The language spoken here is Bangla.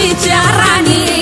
și ce aranii